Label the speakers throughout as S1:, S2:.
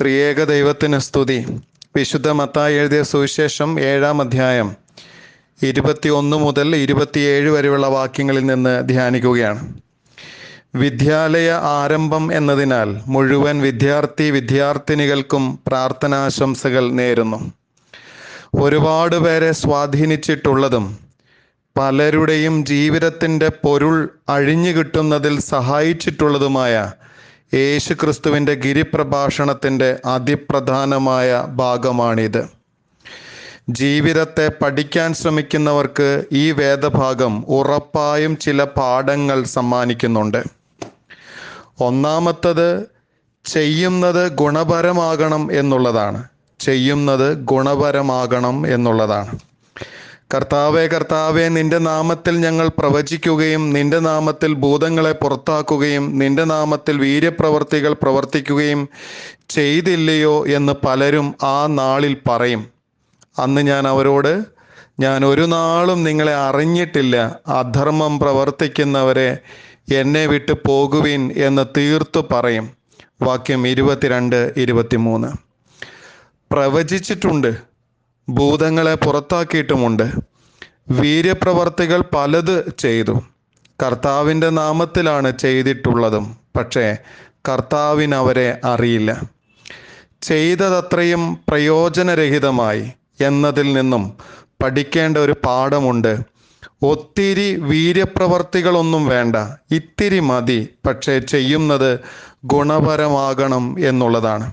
S1: ത്രിയേക ദൈവത്തിന് സ്തുതി. വിശുദ്ധ മത്തായി എഴുതിയ സുവിശേഷം ഏഴാം അധ്യായം ഇരുപത്തി ഒന്ന് മുതൽ ഇരുപത്തിയേഴ് വരെയുള്ള വാക്യങ്ങളിൽ നിന്ന് ധ്യാനിക്കുകയാണ്. വിദ്യാലയ ആരംഭം എന്നതിനാൽ മുഴുവൻ വിദ്യാർത്ഥി വിദ്യാർത്ഥിനികൾക്കും പ്രാർത്ഥനാശംസകൾ നേരുന്നു. ഒരുപാട് പേരെ സ്വാധീനിച്ചിട്ടുള്ളതും പലരുടെയും ജീവിതത്തിന്റെ പൊരുൾ അഴിഞ്ഞു കിട്ടുന്നതിൽ സഹായിച്ചിട്ടുള്ളതുമായ യേശു ക്രിസ്തുവിന്റെ ഗിരിപ്രഭാഷണത്തിന്റെ അതിപ്രധാനമായ ഭാഗമാണിത്. ജീവിതത്തെ പഠിക്കാൻ ശ്രമിക്കുന്നവർക്ക് ഈ വേദഭാഗം ഉറപ്പായും ചില പാഠങ്ങൾ സമ്മാനിക്കുന്നുണ്ട്. ഒന്നാമത്തത് ചെയ്യുന്നത് ഗുണപരമാകണം എന്നുള്ളതാണ്. ചെയ്യുന്നത് ഗുണപരമാകണം എന്നുള്ളതാണ്. കർത്താവെ കർത്താവെ നിന്റെ നാമത്തിൽ ഞങ്ങൾ പ്രവചിക്കുകയും നിന്റെ നാമത്തിൽ ഭൂതങ്ങളെ പുറത്താക്കുകയും നിന്റെ നാമത്തിൽ വീര്യപ്രവർത്തികൾ പ്രവർത്തിക്കുകയും ചെയ്തില്ലയോ എന്ന് പലരും ആ നാളിൽ പറയും. അന്ന് ഞാൻ അവരോട് ഞാൻ ഒരു നാളും നിങ്ങളെ അറിഞ്ഞിട്ടില്ല. അധർമ്മം പ്രവർത്തിക്കുന്നവരെ എന്നെ വിട്ട് പോകുവിൻ എന്ന് തീർത്തു പറയും. വാക്യം ഇരുപത്തിരണ്ട് ഇരുപത്തിമൂന്ന്. പ്രവചിച്ചിട്ടുണ്ട്. ഭൂതങ്ങളെ പുറത്താക്കിയിട്ടുമുണ്ട്. വീര്യപ്രവർത്തികൾ പലത് ചെയ്തു. കർത്താവിന്റെ നാമത്തിലാണ് ചെയ്തിട്ടുള്ളതും. പക്ഷേ കർത്താവിന് അവരെ അറിയില്ല. ചെയ്തതത്രയും പ്രയോജനരഹിതമായി എന്നതിൽ നിന്നും പഠിക്കേണ്ട ഒരു പാഠമുണ്ട്. ഒത്തിരി വീര്യപ്രവർത്തികളൊന്നും വേണ്ട. ഇത്തിരി മതി. പക്ഷേ ചെയ്യുന്നത് ഗുണപരമാകണം എന്നുള്ളതാണ്.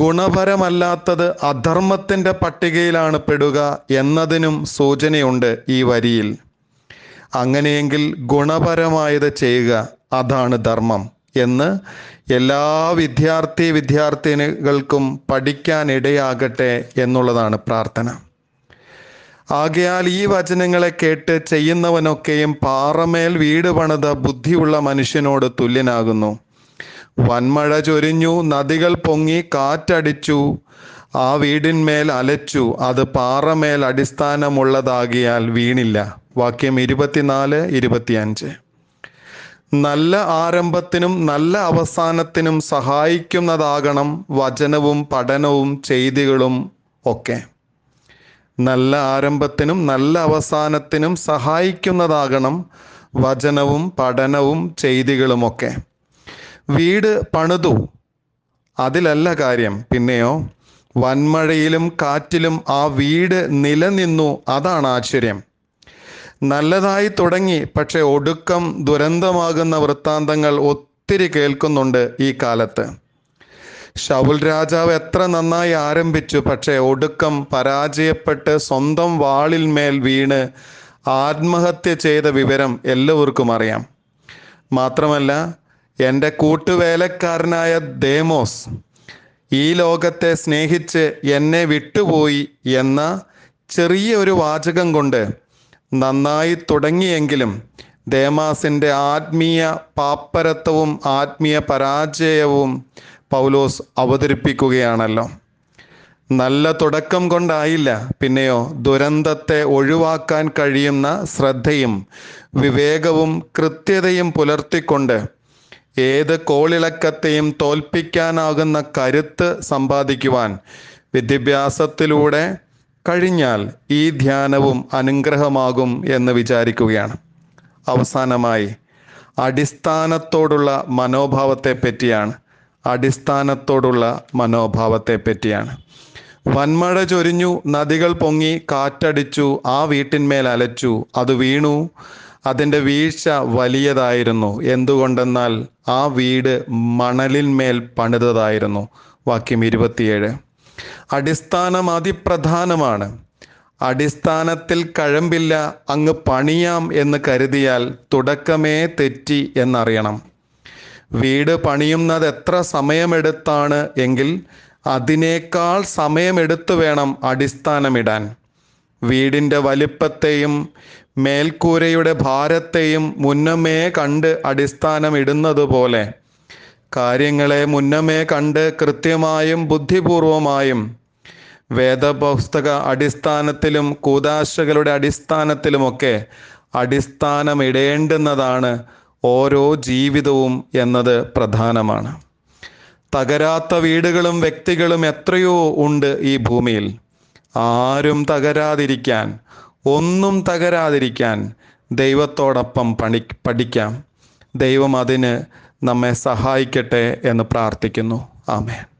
S1: ഗുണപരമല്ലാത്തത് അധർമ്മത്തിന്റെ പട്ടികയിലാണ് പെടുക എന്നതിനും സൂചനയുണ്ട് ഈ വരിയിൽ. അങ്ങനെയെങ്കിൽ ഗുണപരമായത് ചെയ്യുക അതാണ് ധർമ്മം എന്ന് എല്ലാ വിദ്യാർത്ഥി വിദ്യാർത്ഥിനികൾക്കും പഠിക്കാനിടയാകട്ടെ എന്നുള്ളതാണ് പ്രാർത്ഥന. ആകയാൽ ഈ വചനങ്ങളെ കേട്ട് ചെയ്യുന്നവനൊക്കെയും പാറമേൽ വീട് പണിത ബുദ്ധിയുള്ള മനുഷ്യനോട് തുല്യനാകുന്നു. വൻമഴ ചൊരിഞ്ഞു നദികൾ പൊങ്ങി കാറ്റടിച്ചു ആ വീടിന്മേൽ അലച്ചു അത് പാറമേൽ അടിസ്ഥാനമുള്ളതാകിയാൽ വീണില്ല. വാക്യം ഇരുപത്തിനാല് ഇരുപത്തിയഞ്ച്. നല്ല ആരംഭത്തിനും നല്ല അവസാനത്തിനും സഹായിക്കുന്നതാകണം വചനവും പഠനവും ചെയ്തികളും ഒക്കെ. നല്ല ആരംഭത്തിനും നല്ല അവസാനത്തിനും സഹായിക്കുന്നതാകണം വചനവും പഠനവും ചെയ്തികളുമൊക്കെ. വീട് പണിതു. അതിലല്ല കാര്യം. പിന്നെയോ വന്മഴയിലും കാറ്റിലും ആ വീട് നിലനിന്നു. അതാണ് ആശ്ചര്യം. നല്ലതായി തുടങ്ങി പക്ഷെ ഒടുക്കം ദുരന്തമാകുന്ന വൃത്താന്തങ്ങൾ ഒത്തിരി കേൾക്കുന്നുണ്ട് ഈ കാലത്ത്. ഷൗൽ രാജാവ് എത്ര നന്നായി ആരംഭിച്ചു പക്ഷേ ഒടുക്കം പരാജയപ്പെട്ട് സ്വന്തം വാളിന്മേൽ വീണ് ആത്മഹത്യ ചെയ്ത വിവരം എല്ലാവർക്കും അറിയാം. മാത്രമല്ല എന്റെ കൂട്ടുവേലക്കാരനായ ദേമോസ് ഈ ലോകത്തെ സ്നേഹിച്ച് എന്നെ വിട്ടുപോയി എന്ന ചെറിയ ഒരു വാചകം കൊണ്ട് നന്നായി തുടങ്ങിയെങ്കിലും ദേമാസിന്റെ ആത്മീയ പാപ്പരത്വവും ആത്മീയ പരാജയവും പൗലോസ് അവതരിപ്പിക്കുകയാണല്ലോ. നല്ല തുടക്കം കൊണ്ടായില്ല പിന്നെയോ ദുരന്തത്തെ ഒഴിവാക്കാൻ കഴിയുന്ന ശ്രദ്ധയും വിവേകവും കൃത്യതയും പുലർത്തിക്കൊണ്ട് ഏത് കോളിളക്കത്തെയും തോൽപ്പിക്കാനാകുന്ന കരുത്ത് സമ്പാദിക്കുവാൻ വിദ്യാഭ്യാസത്തിലൂടെ കഴിഞ്ഞാൽ ഈ ധ്യാനവും അനുഗ്രഹമാകും എന്ന് വിചാരിക്കുകയാണ്. അവസാനമായി അടിസ്ഥാനത്തോടുള്ള മനോഭാവത്തെ പറ്റിയാണ്. അടിസ്ഥാനത്തോടുള്ള മനോഭാവത്തെ പറ്റിയാണ്. വന്മഴ ചൊരിഞ്ഞു നദികൾ പൊങ്ങി കാറ്റടിച്ചു ആ വീട്ടിന്മേൽ അലച്ചു അത് വീണു. അതിന്റെ വീഴ്ച വലിയതായിരുന്നു. എന്തുകൊണ്ടെന്നാൽ ആ വീട് മണലിന്മേൽ പണിതതായിരുന്നു. വാക്യം ഇരുപത്തിയേഴ്. അടിസ്ഥാനം അതിപ്രധാനമാണ്. അടിസ്ഥാനത്തിൽ കഴമ്പില്ല അങ്ങ് പണിയാം എന്ന് കരുതിയാൽ തുടക്കമേ തെറ്റി എന്നറിയണം. വീട് പണിയുന്നത് എത്ര സമയമെടുത്താണ് എങ്കിൽ അതിനേക്കാൾ സമയമെടുത്തു വേണം അടിസ്ഥാനമിടാൻ. വീടിന്റെ വലിപ്പത്തെയും മേൽക്കൂരയുടെ ഭാരത്തെയും മുന്നമേ കണ്ട് അടിസ്ഥാനമിടുന്നത് പോലെ കാര്യങ്ങളെ മുന്നമേ കണ്ട് കൃത്യമായും ബുദ്ധിപൂർവമായും വേദപുസ്തക അടിസ്ഥാനത്തിലും കൂതാശകളുടെ അടിസ്ഥാനത്തിലുമൊക്കെ അടിസ്ഥാനമിടേണ്ടുന്നതാണ് ഓരോ ജീവിതവും എന്നത് പ്രധാനമാണ്. തകരാത്ത വീടുകളും വ്യക്തികളും എത്രയോ ഉണ്ട് ഈ ഭൂമിയിൽ. ആരും തകരാതിരിക്കാൻ ഒന്നും തകരാതിരിക്കാൻ ദൈവത്തോടൊപ്പം പണി പഠിക്കാം. ദൈവം അതിന് നമ്മെ സഹായിക്കട്ടെ എന്ന് പ്രാർത്ഥിക്കുന്നു. ആമേൻ.